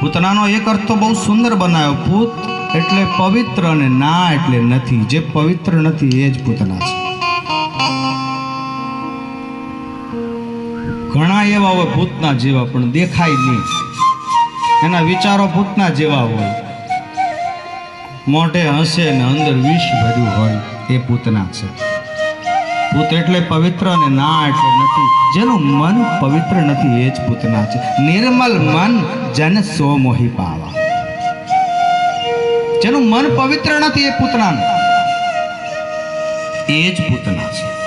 પૂતનાનો એક અર્થ તો બહુ સુંદર બનાવ્યો પૂત એટલે પવિત્ર અને ના એટલે નથી. જે પવિત્ર નથી, એ જ પૂતના છે. ઘણા એવા હોય ભૂતના જેવા, પણ દેખાય નહીં. એના વિચારો ભૂતના જેવા હોય. મોઢે હસે ને અંદર વિષ ભર્યું હોય, એ પૂતના છે. પૂત એટલે પવિત્ર અને ના એટલે નથી. જેનું મન પવિત્ર નથી, એ જ પૂતના છે. નિર્મલ મન જેને સો મોહી પાવા. જેનું મન પવિત્ર નથી, એ પૂતનાનું એ જ પૂતના છે.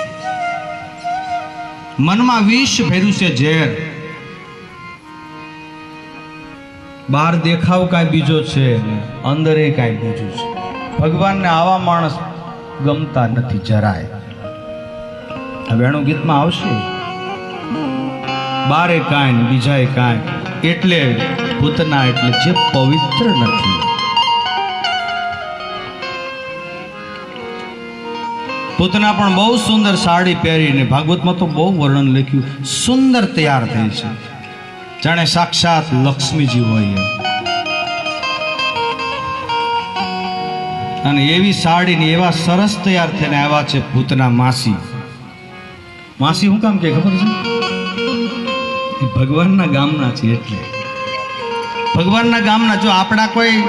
મનમાં વિષ ભેર્યું છે ઝેર. બહાર દેખાવ કાંઈ બીજો છે અંદરે એ કાંઈ બીજું છે. ભગવાનને આવા માણસ ગમતા નથી જરાય. વેણુ ગીતમાં આવશે. બારે કાંઈ બીજાએ કાંઈ. એટલે પૂતના એટલે જે પવિત્ર નથી. પૂતના પણ બહુ સુંદર સાડી પહેરીને ભાગવતમાં તો બહુ વર્ણન લખ્યું. સુંદર તૈયાર થઈ છે. જાણે સાક્ષાત લક્ષ્મીજી હોય અને એવી સાડી ને એવા સરસ તૈયાર થઈને આવ્યા છે ભૂતના માસી. માસી શું કામ કે, ખબર છે? ભગવાનના ગામના છે એટલે. ભગવાનના ગામના, જો આપણા કોઈ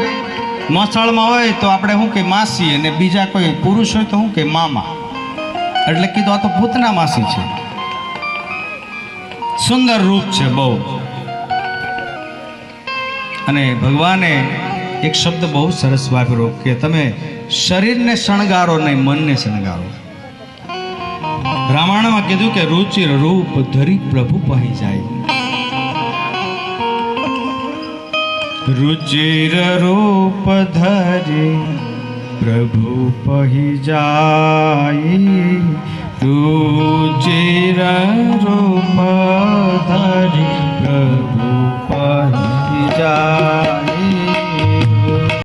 મસાળમાં હોય તો આપણે શું કે માસી અને બીજા કોઈ પુરુષ હોય તો શું કે મામા. એટલે કીધું આ તો ભૂતના માસી છે. સુંદર રૂપ છે બહુ. અને ભગવાને એક શબ્દ બહુ સરસ વાપર્યો કે તમે શરીરને શણગારો નહીં, મનને શણગારો. રામાયણમાં કીધું કે રુચિર રૂપ ધરી પ્રભુ પહી જાય. રુચિર રૂપ ધરી પ્રભુ પહી જાય. રુચિર રૂપ